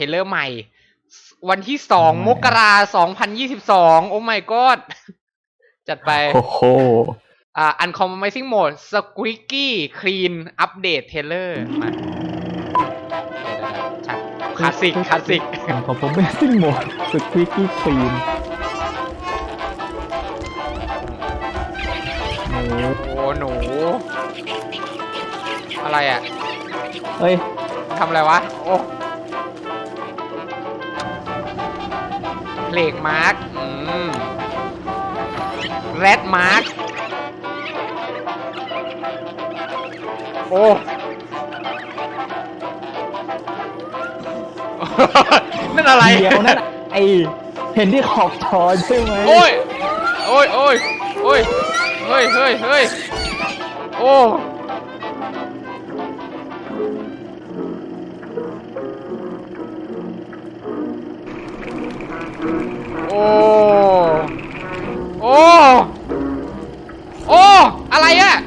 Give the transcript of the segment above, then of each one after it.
เอาว่ะเทรลเลอร์ใหม่ วันที่สองมกราสองพันยี่สิบสองโอ้ my god จัดไป โอ้โหอ่า uncompromising mode squeaky clean update trailer มาเดี๋ยวๆๆชัดคลาสสิกคลาสสิกของผมไม่ติ้งหมดสควิกกี้คลีนหนูโอ้หนู อะไรอะเอ้ยทำอะไรวะ โอ้ เพลงมาร์กอืมแรดมาร์กโอ้นั่นอะไรเดี๋ยวนั่นไอเห็นที่ขอบทอใช่ไหมโอ้ย โอ้ยโอ้ยโอ้ยเฮ้ยเฮ้ยเฮ้ยโอ้โอ้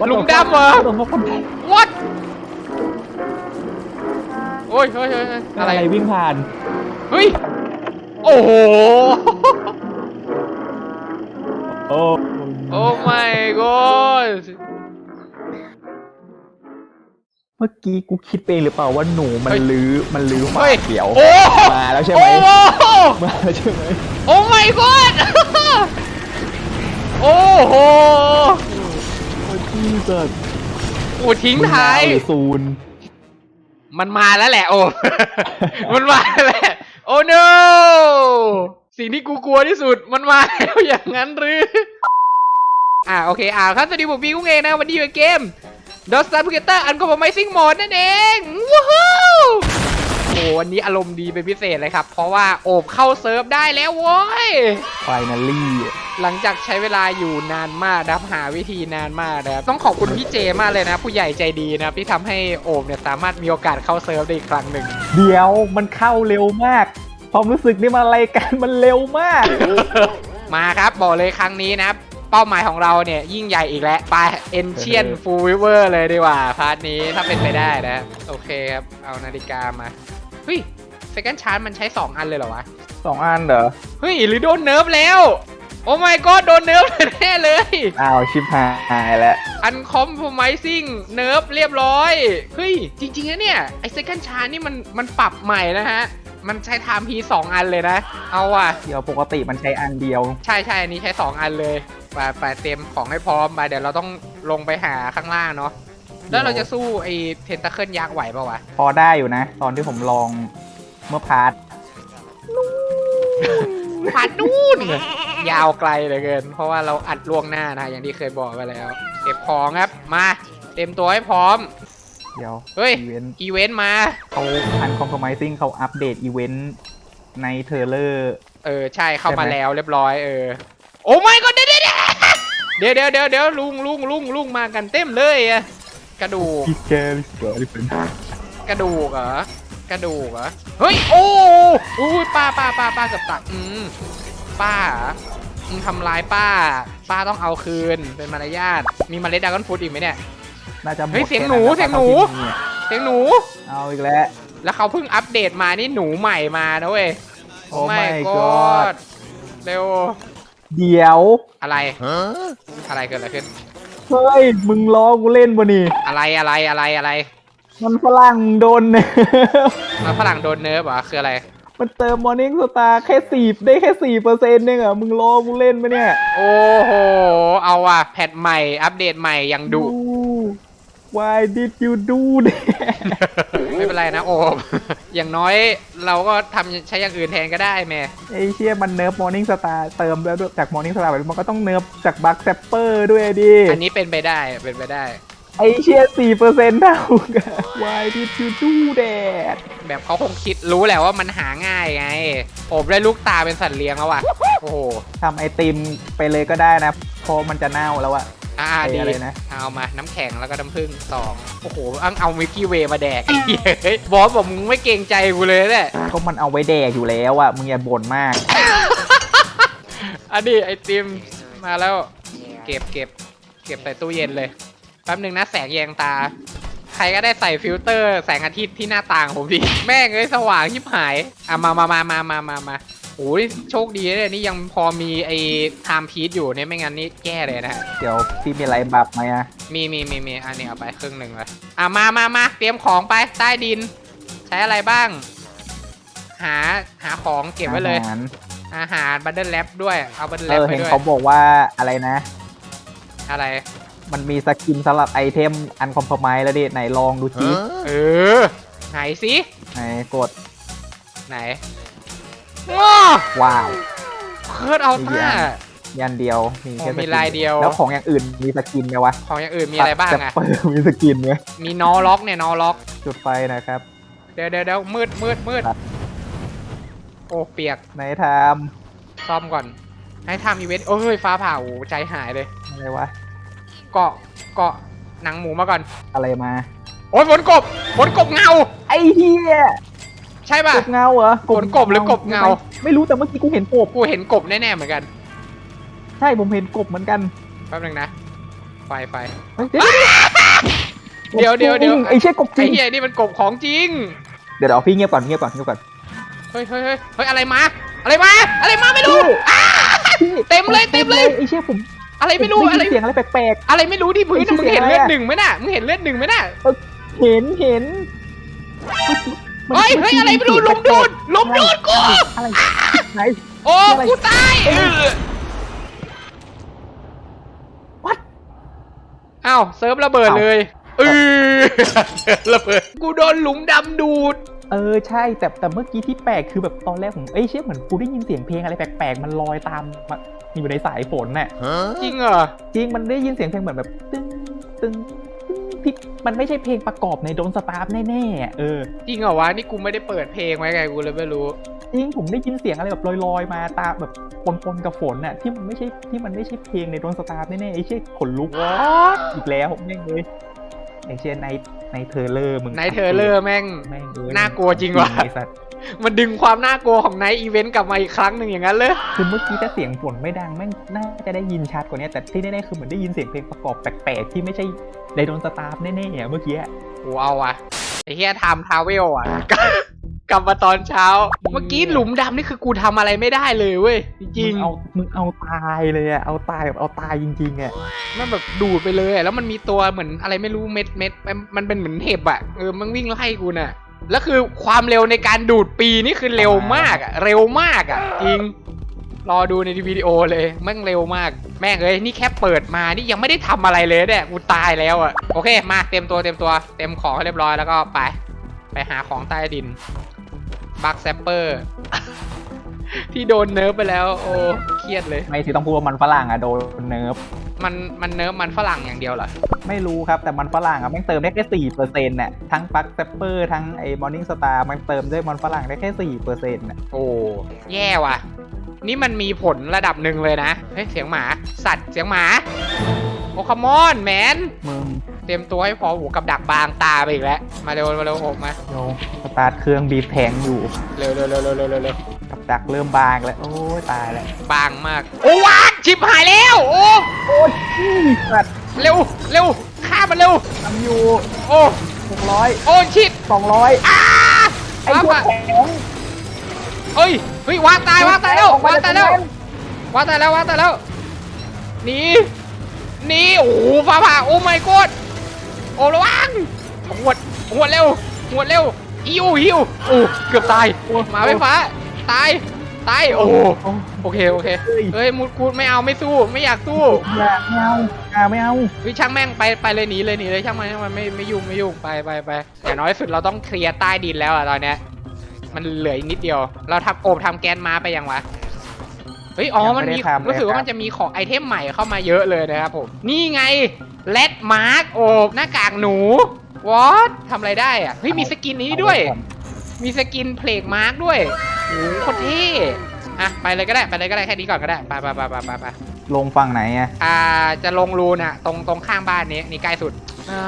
หลุมดำเหรอหลุมดำ what โอ้ยเฮ้ยเฮ้ยเฮ้ยอะไรวิ่งผ่าน เฮ้ย โอ้โห โอ้โอ้ my god เมื่อกี้กูคิดไปเองหรือเปล่าว่าหนูมันเฮ้ย ลื้อมันลื้อฝาเฮ้ยเขียว โอ้มาแล้วใช่ไหม โอ้มาแล้วใช่ไหมโอ้ my god โอ้โห โอ้ที่สุดโอ้ทิ้งท้ายมึงมหรือซูนมันมาแล้วแหละ โอ้ มันมาแล้วแหละ โอ้ no สิ่งที่กูกลัวที่สุดมันมาแล้วอย่างนั้นหรือ อ่าโอเค อ่าครับสวัสดีผมบีกุ้งเองนะ วันนี้อยู่ในเกม Dot Star Together Uncompromising Mode นั่นเองว้า วโอ้วันนี้อารมณ์ดีเป็นพิเศษเลยครับ เพราะว่าโอบเข้าเซิร์ฟได้แล้วโว้ยไฟนาลี่หลังจากใช้เวลาอยู่นานมากนะครับหาวิธีนานมากนะครับต้องขอบคุณพี่เจมากเลยนะ ผู้ใหญ่ใจดีนะครับที่ทำให้โอบเนี่ยสามารถมีโอกาสเข้าเซิร์ฟได้อีกครั้งหนึ่ง เดี๋ยวมันเข้าเร็วมาก ความรู้สึกนี่มันอะไรกันมันเร็วมาก มาครับบอกเลยครั้งนี้นะครับเป้าหมายของเราเนี่ยยิ่งใหญ่อีกแล้วไปเอนเชียนฟูลวิเวอร์เลยดีกว่า พาร์ทนี้ถ้าเป็นไปได้นะ โอเคครับ เอานาฬิกามา เฮ้ยเซคันชาร์จมันใช้ 2 อันเลยเหรอวะ สองอันเหรอ เฮ้ยหรือโดนเนิร์ฟแล้ว โอ้ my god โดนเนิร์ฟแน่เลย อ้าวชิบหายแล้ว อันคอมโพไมซิ่งเนิร์ฟเรียบร้อย เฮ้ย จริงๆนะเนี่ย ไอเซคันชาร์นี่มันมันปรับใหม่นะฮะ มันใช้ไทม์พีสองอันเลยนะ เอาว่ะ เดี๋ยวปกติมันใช้อันเดียว ใช่ใช่อันนี้ใช้ 2 อันเลยไปไปเตรียมของให้พร้อมไปเดี๋ยวเราต้องลงไปหาข้างล่างเนาะ แล้วเราจะสู้ไอ้เทนตาเคิลยักษ์ไหวเปล่าวะ พอได้อยู่นะ ตอนที่ผมลองเมื่อพาร์ทผ่านนู่นยาวไกลเหลือเกิน เพราะว่าเราอัดล่วงหน้านะ อย่างที่เคยบอกไปแล้ว เก็บของครับ มาเต็มตัวให้พร้อม เดี๋ยวเฮ้ย อีเวนต์อีเวนต์มา เขาอันคอม p r o m i s i n g เขาอัปเดตอีเวนต์ในเทอร์เลอร์ เออ ใช่เข้ามาใช่ไหม แล้วเรียบร้อย เออ โอ้ไม่ก็เดี๋ยวเดี๋ยวเดี๋ยวเดี๋ยวเดี๋ยวลุงลุงลุงลุงมากันเต็มเลยอะ กระดูก พี่แกลิสเกอร์ลิเป็นกระดูกเหรอกระดูกเหรอ เฮ้ย โอ้อุ้ยป้าป้าป้าป้าเกับตักอืมป้าเหรอมึงทำร้ายป้า ป้าต้องเอาคืน เป็นมารยาท มีเมล็ดดราก้อนฟูดอีกไหมเนี่ย น่าจะหมดเฮ้ยเสียงแค่หนูแล้วเสียงหนูท่าที่มีอะเสียงหนู เอาอีกแล้ว แล้วเขาเพิ่งอัปเดตมานี่หนูใหม่มานะเว้ยโอ้ไม่ my ก god เร็ว เดี๋ยวอะไร อะไรเกิดอะไรขึ้น เฮ้ยมึงล้อกูเล่นวะนี่อะไรอะไรอะไรอะไรมันฝรั่งโดนเนี่ยมาฝรั่งโดนเนิร์ฟเหรอคืออะไร มันเติมมอร์นิ่งสตาร์แค่สี่ได้แค่สี่เปอร์เซ็นต์เองเหรอมึงล้อกูเล่นปะเนี่ย โอ้โห เอาว่ะแพทใหม่อัปเดตใหม่ยังดุ Why did you do that ไม่เป็นไรนะโอบอย่างน้อยเราก็ทำใช้อย่างอื่นแทนก็ได้แม่ไอ้เชี่ยมันเนิร์ฟมอร์นิ่งสตาร์เติมแล้วด้วยจากมอร์นิ่งสตาร์มันก็ต้องเนิร์ฟจากบัคแซปเปอร์ด้วยดิ อันนี้เป็นไปได้เป็นไปได้ ไอ้เชี่ยสี่เปอร์เซ็นต์เท่ากัน Why did you do that แบบเขาคงคิดรู้แหละว่ามันหาง่ายไง โอบได้ลูกตาเป็นสัตว์เลี้ยงแล้วว่ะ โอ้โห ทำไอติมไปเลยก็ได้นะเพราะมันจะเน่าแล้วอะ อ่าไอ้ดีอะไรนะ เอามาน้ำแข็งแล้วก็น้ำผึ้งสองโอ้โหอังเอามิกกี้เวย์มาแดกไอ้เหี้ยเฮ้ยบอสบอกมึงไม่เกรงใจกูเลยเนี่ยก็มันเอาไว้แดกอยู่แล้วอะมึงอย่าบ่นมาก อันนี้ไอติมมาแล้ว เก็บเก็บเก็บใส่ตู้เย็นเลยแป๊บหนึ่งนะแสงแยงตา ใครก็ได้ใส่ฟิลเตอร์ แสงอาทิตย์ที่หน้าต่างผมดิแม่งเอ้ยสว่างชิบหายอะมามามามามามามา โอ้ยโชคดีเลยนี่ยังพอมีไอ้ไทม์พีทอยู่เนี่ยไม่งั้นนี่แย่เลยนะฮะเดี๋ยวพี่มีอะไรบับไหมอะมีมีมีมีอันนี้เอาไปครึ่งหนึ่งเลยอะมามามาเตรียมของไปใต้ดิน ใช้อะไรบ้าง หาหาของเก็บไว้เลย อาหารอาหารบัตเดิลแลบด้วยเอาบัตเดิลเอแลบอไปเห็นด้วยเขาบอกว่าอะไรนะ อะไร มันมีสกินสำหรับไอเทมอันคอมเพลมไมแล้วดิไหนลองดูจิเออ ไหนสิไหนกดไหนง้อ ว้าวเคิร์ดเอามีต้าอันยันเดียวมีโอ้แค่สมีกินลายเดียว แล้วของอย่างอื่นมีสกินไหมวะของอย่างอื่นมีอะไรบ้างแต่อะเปิดมีสกินไหมมีนอล็อกเนี่ยนอล็อก จุดไฟนะครับ เดี๋ยวเดี๋ยวเดี๋ยวมืดมืดมืดครับ โอ้เปียกไหนทซ่อมก่อน ให้ทำอีเวนต์โอ้ยฟ้าผ่าโอ้ใจหายเลยำอะไรวะ เกาะเกาะหนังหมูมาก่อน อะไรมา โอ้ยฝนกบฝนกบเงา ไอ้เหี้ย ใช่ป่ะ กบเงาเหรอขนกบหรือกบเงา ไม่รู้แต่เมื่อกี้กูเห็นกบ กูเห็นกบแน่ๆเหมือนกัน ใช่ผมเห็นกบเหมือนกันแป๊บนึงนะ ไฟไฟ เฮ้ยเดี๋ยวเดี๋ยวเดี๋ยว ไอ้เชี่ยกบจไอ้ริงเหี้ยนี่มันกบของจริง เดี๋ยวเดี๋ยวพี่เงียบก่อนเงียบก่อนเงียบก่อนเฮ้ยเฮ้ยเฮ้ยเฮ้ยอะไรมา อะไรมา อะไรมาไม่รู้ พี่เต็มเลยเต็มเลย ไอ้เชี่ยผมอะไรไม่รู้ด้อะไร ยินเสียงอะไรแปลก อะไรไม่รู้ที่พื้นไอ้น่ะมึงเสียเห็งนอะไรเลือดอะหนึ่งไหมน่ะ มึงเห็นเลือดหนึ่งไหมน่ะ ๆ เห็นเห็นมัน เฮ้ยมันเฮ้ยมีอะไรไม่รู้เสีลยงมดูดลมดูดกูอะไรไหนโอ้อะไรกูตายเออ What? อ้าวเซิร์ฟระเบิดเลยเออระเบิดกูโดนหลุมดำดูด เออใช่แต่แต่เมื่อกี้ที่แปลกคือแบบตอนแรกผมเอ้ยเชี่ยเหมือนกูได้ยินเสียงเพลงอะไรแปลกๆมันลอยตามมาอยู่ในสายฝนน่ะจริงเหรอจริงมันได้ยินเสียงเพลงเหมือนแบบตึ้งตึ้งตึ้ง ที่มันไม่ใช่เพลงประกอบในโดนสตาร์ฟแน่ๆอะเออจริงเหรอวะนี่กูไม่ได้เปิดเพลงไว้ไงกูเลยไม่รู้จริงผมได้ยินเสียงอะไรแบบลอยๆ มาตามแบบปนๆกับฝนน่ะที่มันไม่ใช่ที่มันไม่ใช่เพลงในโดนสตาร์ฟแน่ๆไอ้เชี่ยขนลุก What? อีกแล้วแม่งเลยไอ้เชี่ยใน ในเทอร์เลอร์มึงไนเธอเลอร์แม่ง แม่งเอ้ยน่ากลัวจริงว่ะ ไอ้สัตว์มันดึงความน่ากลัวของไนท์อีเวนต์กลับมาอีกครั้งหนึ่งอย่างนั้นเลย คือเมื่อกี้ถ้าเสียงฝนไม่ดังแม่งน่าจะได้ยินชัดกว่านี้แต่ที่แน่ๆคือเหมือนได้ยินเสียงเพลงประกอบแปลกๆที่ไม่ใช่ไดโดนสตาร์ฟแน่ๆอะเมื่อกี้อะกูเอาว่ะไอ้เฮียไทม์ทราเวลอะ กลับมาตอนเช้า เมื่อกี้หลุมดำนี่คือกูทำอะไรไม่ได้เลยเว้ยจริงมึงเอามึงเอาตายเลยอะเอาตายแบบเอาตายจริงๆอะๆมันแบบดูดไปเลยอะแล้วมันมีตัวเหมือนอะไรไม่รู้เม็ดเม็ดมันมันเป็นเหมือนเห็บอะเออมันวิ่งไล่กูน่ะแล้วคือความเร็วในการดูดปีนี่คือเร็วมากอะเร็วมากอะจริง รอดูในวิดีโอเลยแม่งเร็วมาก แม่งเอ้ยนี่แค่เปิดมานี่ยังไม่ได้ทำอะไรเลยเนี่ยกูตายแล้วอะโอเคมาเตรียมตัวเตรียมตัวเตรียมของให้เรียบร้อยแล้วก็ไป ไปหาของใต้ดิน บักแซปเปอร์ ที่โดนเนิร์ฟไปแล้ว โอ้เครียดเลย ไม่สิต้องพูดว่ามันฝรั่งอะโดนเนิร์ฟมันมันเนิร์ฟมันฝรั่งอย่างเดียวเหรอ ไม่รู้ครับ แต่มันฝรั่งอะแม่งเติมได้แค่สี่เปอร์เซ็นต์น่ะทั้งปักเซปเปอร์ทั้งไอ้มอร์นิ่งสตาร์มันเติมด้วยมันฝรั่งได้แค่สี่เปอร์เซ็นต์น่ะโอ้แย่ว่ะ นี่มันมีผลระดับหนึ่งเลยนะ เฮ้ย เสียงหมา สัตว์เสียงหมา โอ้คมอนแมนมึง เตรียมตัวให้พอหูกับดักบางตาไปอีกแล้ว มาเร็วมาเร็วออกมา โยสตาร์ทเครื่องบีบแทงอยู่เร็วเร็วเร็วเร็วเร็วเร็วเร็วกับดักเริ่มบางแล้ว โอ้ยตายแล้ว บางมาก โอ้วาดชิบหายแล้ว โอ้โอ้ยสัตว์เร็วเร็วฆ่ามันเร็ว ทำอยู่โอ้หกร้อยโอ้ชิดสองร้อยอ้าไอ้วางพวกอะของเฮ้ยเฮ้ยวางตายวางตายแล้วออกมวางตายแล้วจกนั้นวางตายแล้ววางตายแล้วหนีหนีโอ้โหฟ้าผ่าโอ้ไม่กด โอ้ระวังหวดหวดเร็วหวดเร็วอิวหิวโอ้เกือบตายหมาไฟฟ้า ตาย ตาย โอ้โอ้โอเค โอเคเฮ้ยเฮ้ย มุดคูดไม่เอา ไม่สู้ ไม่อยากสู้อย่าไม่เอาอย่าไม่เอาวิช่างแม่ง ไป ไปเลยหนีเลยหนีเลย ช่างมันช่างมันไม่ ไม่ยุ่ง ไม่ยุ่ง ไปไปไปอย่างน้อยสุดเราต้องเคลียร์ใต้ดินแล้วอะตอนเนี้ย มันเหลืออีกนิดเดียว เราทำโอบทำแกนม้าไปยังวะ เฮ้ย อ๋อ มันมีรู้สึกว่ามันจะมีของไอเทมใหม่เข้ามาเยอะเลยนะครับผม นี่ไงเลดมาร์กโอบหน้ากากหนู วอตทำอะไรได้อะเฮ้ย มีสกินนี้ด้วย มีสกินเพลกมาร์กด้วยโอ้โหโคตรเท่อะไปเลยก็ได้ ไปเลยก็ได้ แค่นี้ก่อนก็ได้ ไปไปไปไปไปไป ลงฝั่งไหนอะอ่าจะลงรูน่ะ ตรงตรงข้างบ้านนี้นี่ใกล้สุดอ่า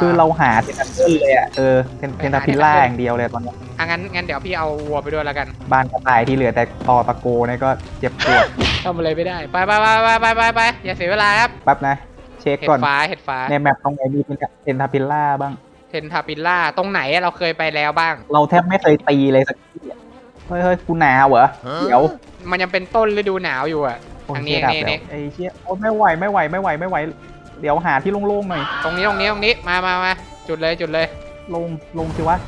คือเราหาเทนทัพเพิลเลยอะเออเทนไปเทนหาทัพพิลล่า Tentacle อย่างเดียวเลยตอนนี้อะงั้นงั้นเดี๋ยวพี่เอาวัวไปด้วยแล้วกันบ้านกระต่ายที่เหลือแต่ตอตะโกเนี่ยก็เจ็บปวดทำอะไรไม่ได้ไปไปไปไปไปไปไปอย่าเสียเวลาครับแป๊บนะ เช็คเห็ดก่อนฟ้าเห็ดฟ้าในแมปตรงไหนมีเทนทัพพิลล่าบ้างเทนทาปิล่าตรงไหนอะเราเคยไปแล้วบ้าง เราแทบไม่เคยตีเลยสักทีอะเฮ้ยเฮ้ยกูหนาวเหรอเดี๋ยว มันยังเป็นต้นฤดูหนาวอยู่อะ โอ้ยทางนี้เชี่ยดับนี่แล้วนี่ไอ้เชี่ยโอ้ยไม่ไหวไม่ไหวไม่ไหวไม่ไหว เดี๋ยวหาที่โล่งๆหน่อยตรงนี้ตรงนี้ตรงนี้มามามาจุดเลยจุดเลยลงลงสิวะ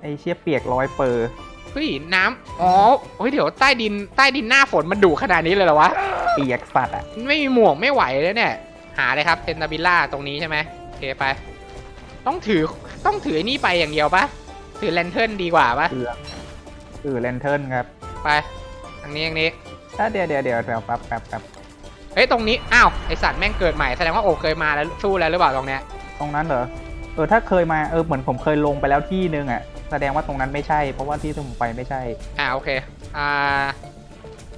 ไอ้เชี่ยเปียกร้อยเปอร์เฮ้ยน้ำอ๋อเฮ้ยเดี๋ยวใต้ดินใต้ดินหน้าฝนมันดุขนาดนี้เลยเหรอวะเปียกสัตว์อะไม่มีหมวกไม่ไหวเลยเนี่ยหาเลยครับเทนตาบิล่าตรงนี้ใช่ไหมโอเคไป ต้องถือต้องถือไอ้นี่ไปอย่างเดียวปะถือแลนเทิร์นดีกว่าปะเอือเออแลนเทิร์นครับไปทางนี้ทางนี้ ถ้าเดี๋ยวเดี๋ยวเดี๋ยวเดี๋ยวแป๊บแป๊บแป๊บเฮ้ยตรงนี้ อ้าว ไอสัตว์แม่งเกิดใหม่ แสดงว่าโอเคยมาแล้วสู้แล้วหรือเปล่าตรงเนี้ย ตรงนั้นเหรอ เออถ้าเคยมาเออเหมือนผมเคยลงไปแล้วที่นึงอะ แสดงว่าตรงนั้นไม่ใช่ เพราะว่าที่ที่ผมไปไม่ใช่ อ่าโอเค อ่า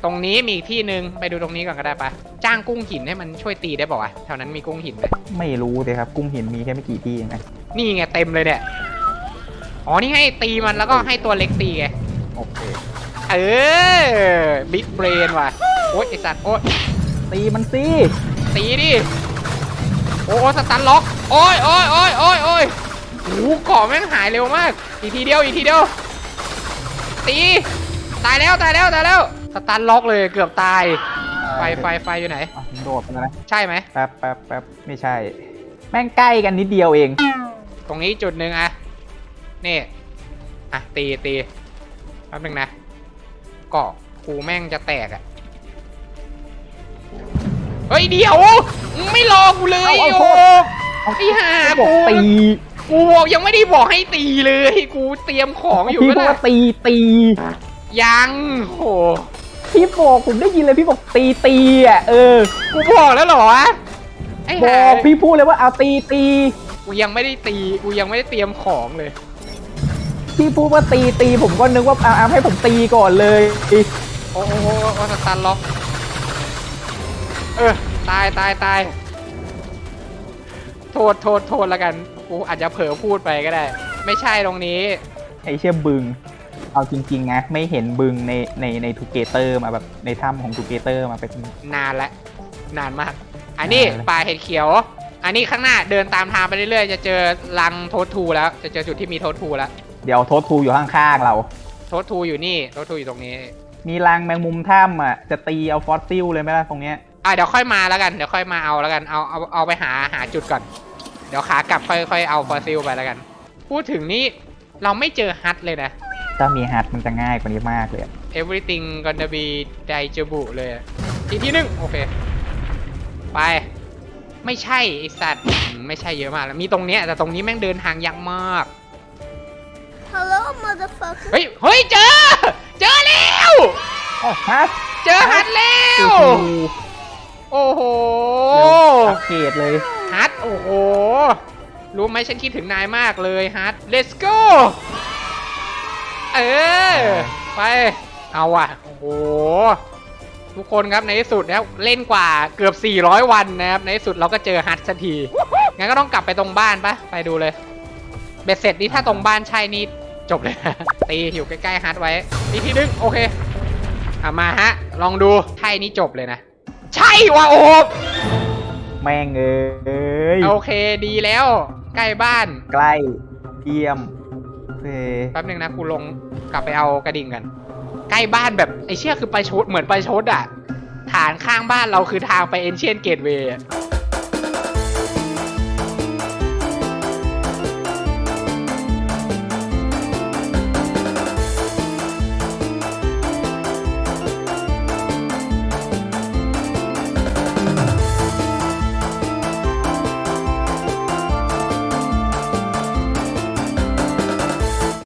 ตรงนี้มีอีกที่หนึ่งไปดูตรงนี้ก่อนก็ได้ปะจ้างกุ้งหินให้มันช่วยตีได้ป่าวะแถวนั้นมีกุ้งหินไหมไม่รู้เลยครับ กุ้งหินมีแค่ไม่กี่ที่เองนะนี่ไงเต็มเลยเนี่ย อ๋อนี่ให้ตีมันแล้วก็ให้ตัวเล็กตีไง โอเค เออบิ๊กเบรนว่ะโอ๊ยไอสัตว์โอ๊ยตีมันสิตีดิโอ้โอ้สตันล็อกโอ้ยโอ้ยโอ้ยโอ้ยโอ้ยโอ้โหเกาะแม่งหายเร็วมาก อีกทีเดียวอีกทีเดียวตีตายแล้วตายแล้วตายแล้วสตันล็อกเลยเกือบตายไฟไฟไฟอยู่ไหนอะผมโดดไปแล้วนะใช่ไหมแป๊บแป๊บแป๊บไม่ใช่ แม่งใกล้กันนิดเดียวเอง ตรงนี้จุดหนึ่งอะนี่อะตีตีแป๊บนึงนะ เกาะกูแม่งจะแตกอะเฮ้ยเดี๋ยวไม่รอกูเลยเอาโอ้เอาไอ้ห่าบอกกูตีกูบอกยังไม่ได้บอกให้ตีเลย กูเตรียมของอยู่พี่ก็บอกได้ว่าตีตียังโหพี่บอกผมได้ยินเลยพี่บอกตีตีอะเออกูบอกแล้วเหรอวะไอ้บห่าอกพี่พูดเลยว่าเอาตีตีกูยังไม่ได้ตีกูยังไม่ได้เตรียมของเลย พี่พูดว่าตีตีผมก็นึกว่าเอาเอาให้ผมตีก่อนเลยโอ้โหโอ้โหโอ้สตันล็อก เออ ตายตายตาย โทษโทษโทษแล้วกัน กูอาจจะเผลอพูดไปก็ได้ ไม่ใช่ตรงนี้ ไอเชี่ยบึง เอาจริงๆนะไม่เห็นบึงในในในทูเกเตอร์มาแบบในถ้ำของทูเกเตอร์มาเป็นนานละนานมาก อันนี้นานแล้วป่าเห็ดเขียว อันนี้ข้างหน้าเดินตามทางไปเรื่อยๆ จะเจอรังโทษทูแล้ว จะเจอจุดที่มีโทษทูแล้ว เดี๋ยวโทษทูอยู่ข้างๆเรา โทษทูอยู่นี่โทษทูอยู่ตรงนี้ มีรังแมงมุมถ้ำอะจะตีเอาฟอสซิลเลยไหมล่ะตรงเนี้ยอะเดี๋ยวค่อยมาแล้วกันเดี๋ยวค่อยมาเอาแล้วกันเอาเอาเอาไปหาหาจุดก่อน เดี๋ยวขากลับค่อยค่อยเอาฟอสซิลไปแล้วกัน พูดถึงนี่เราไม่เจอฮัทเลยนะ ถ้ามีฮัทมันจะง่ายกว่านี้มากเลยอะ everything gonna be d i j a b u เลยอะอีกที่หนึ่งโอเค ไป ไม่ใช่ไอสัตว์อืมไม่ใช่เยอะมากแล้วมีตรงเนี้ยแต่ตรงนี้แม่งเดินทางยากมาก Hello, motherfucker. เฮ้ย เฮ้ย เจอ เจอแล้วอ๋อฮัทเจอฮัทแล้ว โอ้โหเร็วอัปเกรดเลย ฮัท โอ้โห รู้ไหมฉันคิดถึงนายมากเลยฮัท let's go เออ ไป เอาว่ะ โอ้โห ทุกคนครับในที่สุดนะครับเล่นกว่าเกือบ 400 วันนะครับ ในที่สุดเราก็เจอฮัทสักที งั้นก็ต้องกลับไปตรงบ้านปะไปดูเลย เบ็ดเสร็จนี่ถ้าตรงบ้านใช่นี่ จบเลย ตีอยู่ใกล้ๆฮัทไว้ อีกทีนึง โอเคอะมาฮะ ลองดู ใช่นี่จบเลยนะ ใช่ว่ะโอบแม่งเอ้ยโอเคดีแล้ว ใกล้บ้าน ใกล้เยี่ยมโอเคแป๊บนึงนะกูลงกลับไปเอากระดิ่งกัน ใกล้บ้านแบบไอเชี่ยคือไปชดเหมือนไปชดอะ ฐานข้างบ้านเราคือทางไปเอนเชียนเกตเวย์